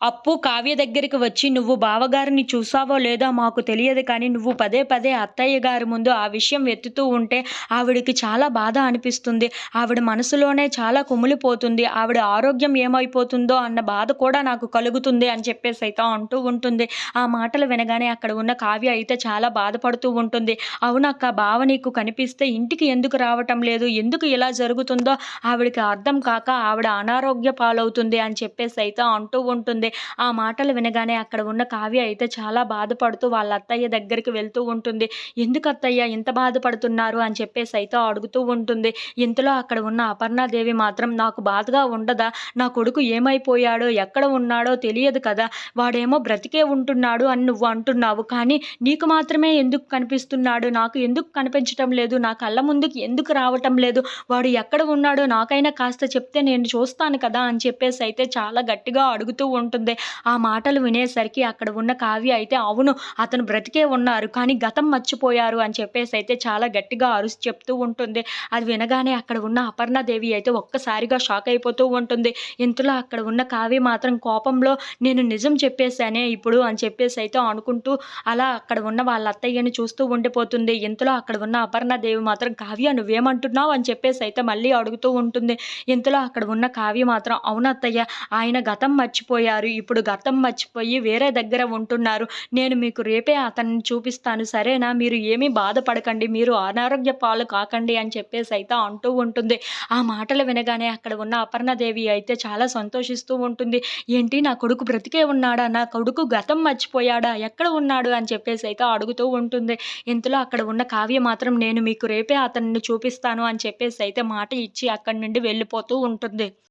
అప్పు కావ్య దగ్గరికి వచ్చి నువ్వు బావగారిని చూసావో లేదో మాకు తెలియదు కానీ నువ్వు పదే పదే అత్తయ్య గారి ముందు ఆ విషయం ఎత్తుతూ ఉంటే ఆవిడికి చాలా బాధ అనిపిస్తుంది. ఆవిడ మనసులోనే చాలా కుమిలిపోతుంది. ఆవిడ ఆరోగ్యం ఏమైపోతుందో అన్న బాధ కూడా నాకు కలుగుతుంది అని చెప్పేసి అయితే అంటూ ఉంటుంది. ఆ మాటలు వినగానే అక్కడ ఉన్న కావ్య అయితే చాలా బాధపడుతూ ఉంటుంది. అవునక్క బావ నీకు కనిపిస్తే ఇంటికి ఎందుకు రావటం లేదు? ఎందుకు ఇలా జరుగుతుందో ఆవిడకి అర్థం కాక ఆవిడ అనారోగ్య పాలవుతుంది అని చెప్పేసి అయితే అంటూ ఉంటుంది. ఆ మాటలు వినగానే అక్కడ ఉన్న కావ్య అయితే చాలా బాధపడుతూ వాళ్ళ అత్తయ్య దగ్గరికి వెళ్తూ ఉంటుంది. ఎందుకు అత్తయ్య ఇంత బాధపడుతున్నారు? అని చెప్పేసి అయితే అడుగుతూ ఉంటుంది. ఇంతలో అక్కడ ఉన్న అపర్ణాదేవి మాత్రం నాకు బాధగా ఉండదా? నా కొడుకు ఏమైపోయాడో ఎక్కడ ఉన్నాడో తెలియదు కదా. వాడేమో బ్రతికే ఉంటున్నాడు అని నువ్వు అంటున్నావు. కానీ నీకు మాత్రమే ఎందుకు కనిపిస్తున్నాడు? నాకు ఎందుకు కనిపించటం లేదు? నా కళ్ళ ముందుకు ఎందుకు రావటం లేదు? వాడు ఎక్కడ ఉన్నాడో నాకైనా కాస్త చెప్తే నేను చూస్తాను కదా అని చెప్పేసి అయితే చాలా గట్టిగా అడుగుతూ ఉంటుంది. ఆ మాటలు వినేసరికి అక్కడ ఉన్న కావ్య అయితే అవును అతను బ్రతికే ఉన్నారు కానీ గతం మర్చిపోయారు అని చెప్పేసి అయితే చాలా గట్టిగా అరుసి చెప్తూ ఉంటుంది. అది వినగానే అక్కడ ఉన్న అపర్ణదేవి అయితే ఒక్కసారిగా షాక్ అయిపోతూ ఉంటుంది. ఇంతలో అక్కడ ఉన్న కావ్య మాత్రం కోపంలో నేను నిజం చెప్పేశానే ఇప్పుడు అని చెప్పేసి అయితే అనుకుంటూ అలా అక్కడ ఉన్న వాళ్ళ అత్తయ్యని చూస్తూ ఉండిపోతుంది. ఇంతలో అక్కడ ఉన్న అపర్ణదేవి మాత్రం కావ్య నువ్వేమంటున్నావు అని చెప్పేసి అయితే మళ్ళీ అడుగుతూ ఉంటుంది. ఇంతలో అక్కడ ఉన్న కావ్య మాత్రం అవును అత్తయ్య ఆయన గతం మర్చిపోయారు ఇప్పుడు గతం మర్చిపోయి వేరే దగ్గర ఉంటున్నారు. నేను మీకు రేపే అతన్ని చూపిస్తాను. సరేనా? మీరు ఏమీ బాధపడకండి. మీరు అనారోగ్య పాలు కాకండి అని చెప్పేసి అయితే అంటూ ఉంటుంది. ఆ మాటలు వినగానే అక్కడ ఉన్న అపర్ణదేవి అయితే చాలా సంతోషిస్తూ ఉంటుంది. ఏంటి? నా కొడుకు బ్రతికే ఉన్నాడా? నా కొడుకు గతం మర్చిపోయాడా? ఎక్కడ ఉన్నాడు? అని చెప్పేసి అయితే అడుగుతూ ఉంటుంది. ఇంతలో అక్కడ ఉన్న కావ్య మాత్రం నేను మీకు రేపే అతన్ని చూపిస్తాను అని చెప్పేసి అయితే మాట ఇచ్చి అక్కడి నుండి వెళ్ళిపోతూ ఉంటుంది.